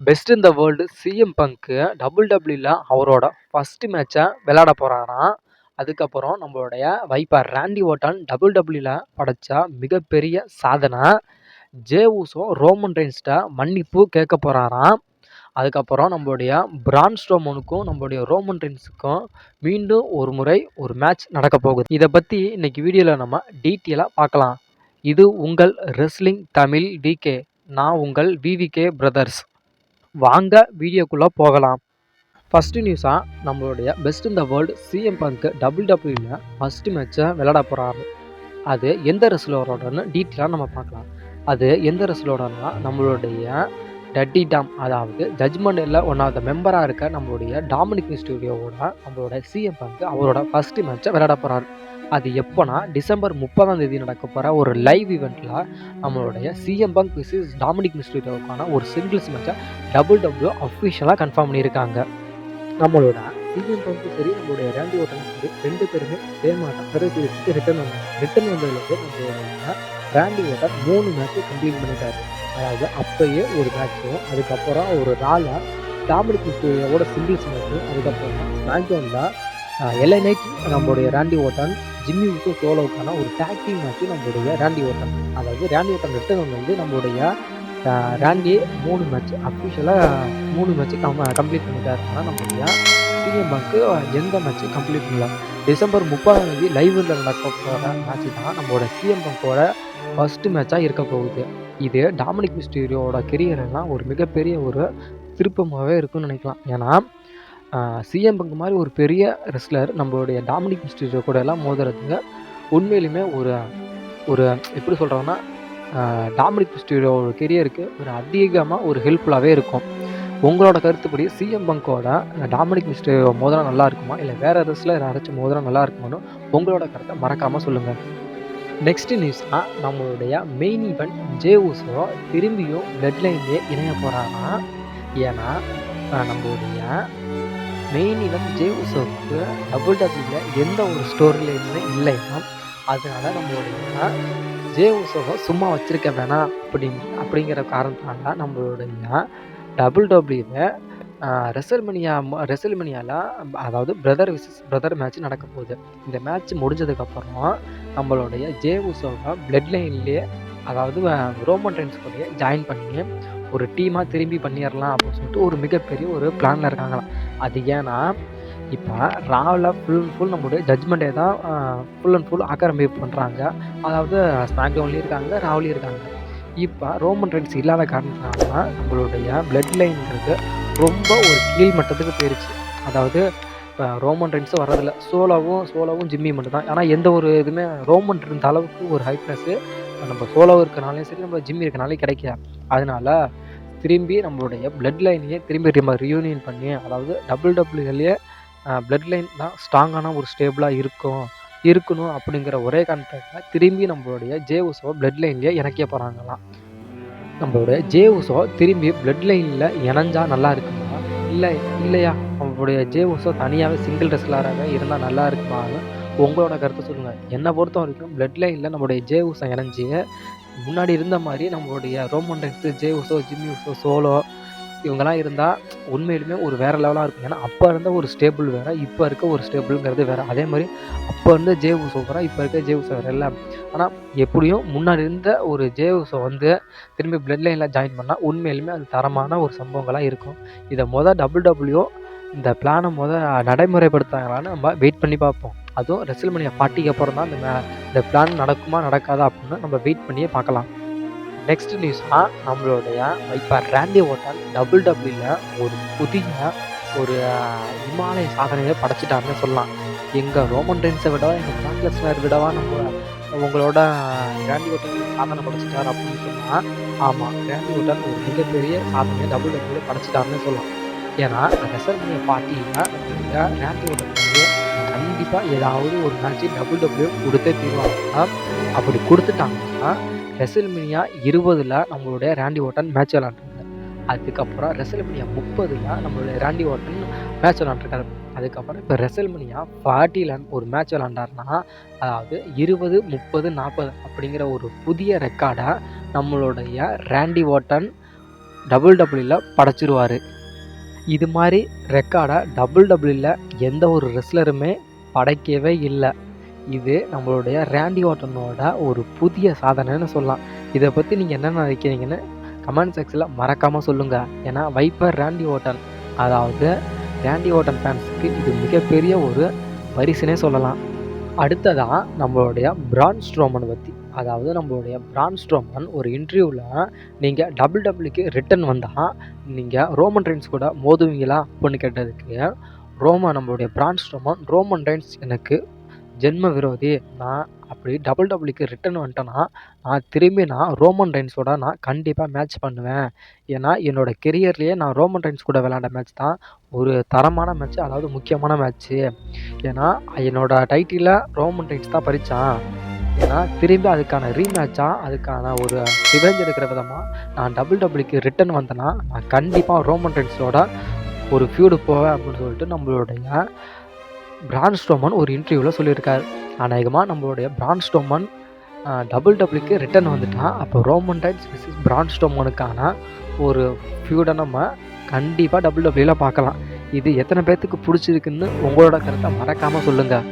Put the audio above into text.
Best in the world CM Punk double டபுள்யூவில் அவரோட first மேட்சை விளையாட போகிறாராம் அதுக்கப்புறம் நம்மளுடைய வைப்பர் ராண்டி ஓட்டன் டபுள் டபுள்யூல படைச்ச மிகப்பெரிய சாதனை. ஜே ஊசோ ரோமன் ரெயின்ஸ்ட்ட மன்னிப்பு கேட்க போகிறாராம் அதுக்கப்புறம் நம்மளுடைய பிரான் ஸ்ட்ரோமனுக்கும் நம்மளுடைய ரோமன் ரெயின்ஸுக்கும் மீண்டும் ஒரு முறை ஒரு மேட்ச் நடக்க போகுது. இதை பற்றி இன்னைக்கு வீடியோவில் நம்ம டீட்டெயிலாக பார்க்கலாம். இது உங்கள் ரெஸ்லிங் தமிழ் விகே நான் உங்கள் விவிகே பிரதர்ஸ் வாங்க வீடியோக்குள்ளே போகலாம். ஃபஸ்ட்டு நியூஸாக நம்மளுடைய best in the world CM Punk double டபுள்யூல first மேட்ச்சை விளையாட போகிறாரு அது எந்த ரெஸ்லரோடன்னு டீட்டெயிலாக நம்ம பார்க்கலாம். அது எந்த ரெஸ்லரோடனா நம்மளுடைய டட்டி டாம் அதாவது ஜட்மெண்டில் ஒன் ஆஃப் த மெம்பராக இருக்க நம்மளுடைய டாமினிக் ஸ்டுடியோவோட நம்மளோட சிஎம் பங்க் அவரோட ஃபஸ்ட்டு மேட்ச்சை விளையாட போகிறாரு அது எப்போனா டிசம்பர் முப்பதாம் தேதி நடக்க போகிற ஒரு லைவ் இவெண்ட்டில் நம்மளுடைய சிஎம் பங்க் விசிஸ் டாமினிக் மிஸ்டீரியோவுக்கான ஒரு சிங்கிள்ஸ் மேட்சை டபுள் டபுள்யூ அஃபிஷியலாக கன்ஃபார்ம் பண்ணியிருக்காங்க நம்மளோட சிஎம் பங்க்கும் சரி நம்மளுடைய ரேண்டி ஓட்டனும் சரி ரெண்டு பேருமே சேமாக பிறகு ரிட்டர்ன் வந்தாங்க ரிட்டர்ன் வந்ததுலேருந்து நம்மளோட ரேண்டி ஓட்டன் மூணு மேட்ச்சு கம்ப்ளீட் பண்ணிட்டாரு அதாவது அப்போயே ஒரு மேட்ச்சும் அதுக்கப்புறம் ஒரு ராலை டாமினிக் மிஸ்டீரியோவோட சிங்கிள்ஸ் மேட்ச்சும் அதுக்கப்புறம் ஸ்மாக்டவுனில் எல்ஐ நைட் நம்மளுடைய ரேண்டி ஓட்டன் ஜிம்மி விட்டு சோலோவுக்கான ஒரு டேக்டிங் மேட்ச்சு நம்மளுடைய ரேண்டி ஓட்டன் அதாவது ரேண்டி ஓட்டன் ரிட்டர்ன் வந்து நம்மளுடைய ரேண்டி மூணு மேட்ச் அஃபிஷியலாக மூணு மேட்ச்சு கம் கம்ப்ளீட் பண்ணிட்டாரு நம்ம இல்லையா சிஎம் பங்க்கு எந்த மேட்ச் கம்ப்ளீட் பண்ணல. டிசம்பர் முப்பதாம் தேதி லைவில் நடக்க போகிற மேட்ச் தான் நம்மளோட சிஎம் பங்கோட ஃபஸ்ட்டு மேட்சாக இருக்க போகுது. இது டாமினிக் மிஸ்டீரியோட கெரியரெல்லாம் ஒரு மிகப்பெரிய ஒரு திருப்பமாகவே இருக்குன்னு நினைக்கலாம். ஏன்னா சிஎம் பங்கு மாதிரி ஒரு பெரிய ரெஸ்லர் நம்மளுடைய டாமினிக் மிஸ்டீரியோ கூட எல்லாம் மோதுறதுங்க உண்மையிலுமே ஒரு ஒரு எப்படி சொல்கிறோன்னா டாமினிக் ஒரு கெரியருக்கு ஒரு அதிகமாக ஒரு ஹெல்ப்ஃபுல்லாகவே இருக்கும். உங்களோட கருத்துப்படி சிஎம் பங்கோட டாமினிக் மிஸ்டீரியோ மோதிரம் நல்லா இருக்குமா? இல்லை வேறு ரெஸ்லர் யாராச்சும் மோதிரம் நல்லா இருக்குமான்னு உங்களோட கருத்தை மறக்காமல் சொல்லுங்கள் நெக்ஸ்ட் நியூஸ்னால் நம்மளுடைய மெயின் ஈவெண்ட் ஜே ஊசோ திரும்பியும் டெட்லைன்லேயே இணைய போகிறாங்கன்னா ஏன்னா நம்மளுடைய மெயின் ஈவெண்ட் ஜே ஊசோவுக்கு டபுள் டபுள்யூவில் எந்த ஒரு ஸ்டோரிலையுமே இல்லைன்னா அதனால நம்மளுடைய ஜேஉசோவை சும்மா வச்சுருக்க வேணாம் அப்படின்னு அப்படிங்கிற காரணத்தினால நம்மளுடைய டபுள் டபுள்யூவை ரெசல்மனியா ரெசல்மனியாவில் அதாவது பிரதர் விசஸ் பிரதர் மேட்ச் நடக்க போகுது. இந்த மேட்ச் முடிஞ்சதுக்கப்புறம் நம்மளுடைய ஜே உசோவை பிளட் லைன்லேயே அதாவது ரோமன் ட்ரெயின்ஸ் ஜாயின் பண்ணி ஒரு டீமாக திரும்பி பண்ணிடலாம் அப்படின்னு சொல்லிட்டு ஒரு மிகப்பெரிய ஒரு பிளானில் இருக்காங்களாம். அது ஏன்னா இப்போ ராவில் ஃபுல் அண்ட் ஃபுல் நம்மளுடைய ஜட்மெண்ட்டே தான் ஃபுல் அண்ட் ஃபுல் ஆக்கிரமிப்பு பண்ணுறாங்க அதாவது ஸ்மாக்டவுன்லேயும் இருக்காங்க ராவ்லேயும் இருக்காங்க. இப்போ ரோமன் ரைட்ஸ் இல்லாத காரணத்தினால நம்மளுடைய பிளட் லைன்ங்கிறது ரொம்ப ஒரு கீழ் மட்டத்துக்கு போயிருச்சு. அதாவது இப்போ ரோமன் ரைட்ஸும் வர்றதில்ல. சோலோவும் சோலோவும் ஜிம்மி மட்டும் தான் ஆனால் எந்த ஒரு இதுவுமே ரோமன் இருந்த அளவுக்கு ஒரு ஹைப்னஸ்ஸு நம்ம சோலோ இருக்கனாலையும் சரி நம்ம ஜிம்மி இருக்கனாலையும் கிடைக்காது. அதனால திரும்பி நம்மளுடைய பிளட் லைனையே திரும்பி நம்ம ரியூனியன் பண்ணி அதாவது டபுள் டபுள்யூலேயே பிளட் லைன் தான் ஸ்ட்ராங்கான ஒரு ஸ்டேபிளாக இருக்கும் இருக்கணும் அப்படிங்கிற ஒரே கான்ட்ராக்டில் திரும்பி நம்மளுடைய ஜே உசோவை பிளட் லைன்லேயே இணைக்க போகிறாங்களாம் நம்மளுடைய ஜே உசோ திரும்பி பிளட் லைனில் இணைஞ்சா நல்லா இருக்குமா? இல்லை இல்லையா? நம்மளுடைய ஜே உசோ தனியாகவே சிங்கிள் ரெஸ்லராக இருந்தால் நல்லா இருக்குமான்னு உங்களோட கருத்தை சொல்லுங்கள் என்னை பொறுத்த வரைக்கும் பிளட் லைனில் நம்மளுடைய ஜே உசோ இணைஞ்சி முன்னாடி இருந்த மாதிரி நம்மளுடைய Roman Reigns Jey Uso Jimmy Uso Solo இவங்கெல்லாம் இருந்தால் உண்மையிலுமே ஒரு வேறு லெவலாக இருக்கும். ஏன்னா அப்போ இருந்த ஒரு ஸ்டேபிள் வேறு இப்போ இருக்க ஒரு ஸ்டேபிள்ங்கிறது வேறு. அதே மாதிரி அப்போ இருந்த ஜே உசோ வேறு இப்போ இருக்க ஜே உசோ வேறு இல்லை. ஆனால் எப்படியும் முன்னாடி இருந்த ஒரு ஜே உசோ வந்து திரும்பி பிளட் லைனில் ஜாயின் பண்ணால் உண்மையிலுமே அது தரமான ஒரு சம்பவங்களாக இருக்கும். இதை மொதல் டபுள் டபுள்யூ இந்த பிளானை மொதல் நடைமுறைப்படுத்துறாங்களான்னு நம்ம வெயிட் பண்ணி பார்ப்போம். அதுவும் ரெசில்மனியா பாட்டிக்கு அப்புறம் தான் இந்த இந்த பிளான் நடக்குமா நடக்காதா அப்படின்னு நம்ம வெயிட் பண்ணியே பார்க்கலாம். நெக்ஸ்ட் நியூஸ்னால் நம்மளுடைய இப்போ ரேண்டி ஓட்டன் டபுள் டபுள்யூல ஒரு புதிய ஒரு இமாலய சாதனையை படைச்சிட்டாருன்னு சொல்லலாம். எங்கள் ரோமன் ரெயின்ஸை விடவா எங்கள் பிராக் லெஸ்னர் விடவா நம்ம உங்களோட ரேண்டி ஓட்டன் சாதனை படைச்சிட்டார் அப்படின்னு சொன்னால் ஆமாம் ரேண்டி ஓட்டன் ஒரு மிகப்பெரிய சாதனையை டபுள் டபுள்யூ படைச்சிட்டாருன்னு சொல்லலாம். ஏன்னா ரெசல்மனியா பார்ட்டியில் ரேண்டி ஓட்டன் வந்து கண்டிப்பாக ஏதாவது ஒரு மேட்ச்சு டபுள் டபுள்யூ கொடுத்தே தீர்வாங்க. அப்படி கொடுத்துட்டாங்கன்னா ரெசல்மினியா இருபதில் நம்மளுடைய ரேண்டி ஓட்டன் மேட்ச் விளாண்டுருக்காரு அதுக்கப்புறம் ரெசல்மினியா முப்பதில் நம்மளுடைய ரேண்டி ஓட்டன் மேட்ச் விளாண்டுருக்காரு அதுக்கப்புறம் இப்போ ரெசல்மினியா ஃபார்ட்டியில் ஒரு மேட்ச் விளாண்டாருன்னா அதாவது இருபது முப்பது நாற்பது அப்படிங்கிற ஒரு புதிய ரெக்கார்டை நம்மளுடைய ரேண்டி ஓட்டன் டபுள் டபுள்யூவில் படைச்சிருவார். இது மாதிரி ரெக்கார்டை டபுள் டபுள்யூவில் எந்த ஒரு ரெஸ்லருமே படைக்கவே இல்லை. இது நம்மளுடைய ரேண்டி ஓட்டனோட ஒரு புதிய சாதனைன்னு சொல்லலாம். இதை பற்றி நீங்கள் என்ன நினைக்கிறீங்கன்னு கமெண்ட் செக்ஷனில் மறக்காமல் சொல்லுங்கள் ஏன்னா வைப்பர் ரேண்டி ஓட்டன் அதாவது ரேண்டி ஓட்டன் ஃபேன்ஸுக்கு இது மிகப்பெரிய ஒரு பரிசுனே சொல்லலாம். அடுத்ததாக நம்மளுடைய பிரான் ஸ்ட்ரோமன் பற்றி அதாவது நம்மளுடைய பிரான் ஸ்ட்ரோமன் ஒரு இன்டர்வியூவில் நீங்கள் டபுள் டபுள்யூக்கு ரிட்டன் வந்தால் நீங்கள் ரோமன் ரைன்ஸ் கூட மோதுவீங்களா? அப்படின்னு கேட்டதுக்கு ரோமா நம்மளுடைய பிரான் ஸ்ட்ரோமன் ரோமன் ரைன்ஸ் எனக்கு ஜென்ம விரோதி நான் அப்படி டபுள் டபுள்யூக்கு ரிட்டன் வந்துட்டேன்னா நான் திரும்பி நான் ரோமன் ரைன்ஸோட நான் கண்டிப்பாக மேட்ச் பண்ணுவேன். ஏன்னா என்னோட கெரியர்லேயே நான் ரோமன் ரைன்ஸ் கூட விளாண்ட மேட்ச் தான் ஒரு தரமான மேட்ச் அதாவது முக்கியமான மேட்ச்சு ஏன்னா என்னோட டைட்டிலில் ரோமன் ரைன்ஸ் தான் பறித்தான் ஏன்னா திரும்பி அதுக்கான ரீமேட்சாக அதுக்கான ஒரு ரிவெஞ்ச் எடுக்கிற விதமாக நான் டபுள் டபுள்யூக்கு ரிட்டன் வந்தேன்னா நான் கண்டிப்பாக ரோமன் ரைன்ஸோட ஒரு ஃபியூடு போவேன் அப்படின்னு சொல்லிட்டு நம்மளுடைய பிரான் ஸ்டோமன் ஒரு இன்டர்வியூவில் சொல்லியிருக்காரு. அநேகமாக நம்மளுடைய பிரான் ஸ்டோமன் டபுள் டபுள்யூக்கு ரிட்டர்ன் வந்துட்டான். அப்போ ரோமன் டைட்ஸ் விசஸ் பிரான் ஸ்டோமனுக்கான ஒரு ஃபியூடை நம்ம கண்டிப்பாக டபுள் டபுள்யூவில் பார்க்கலாம். இது எத்தனை பேர்த்துக்கு பிடிச்சிருக்குன்னு உங்களோட கருத்தை மறக்காமல் சொல்லுங்கள்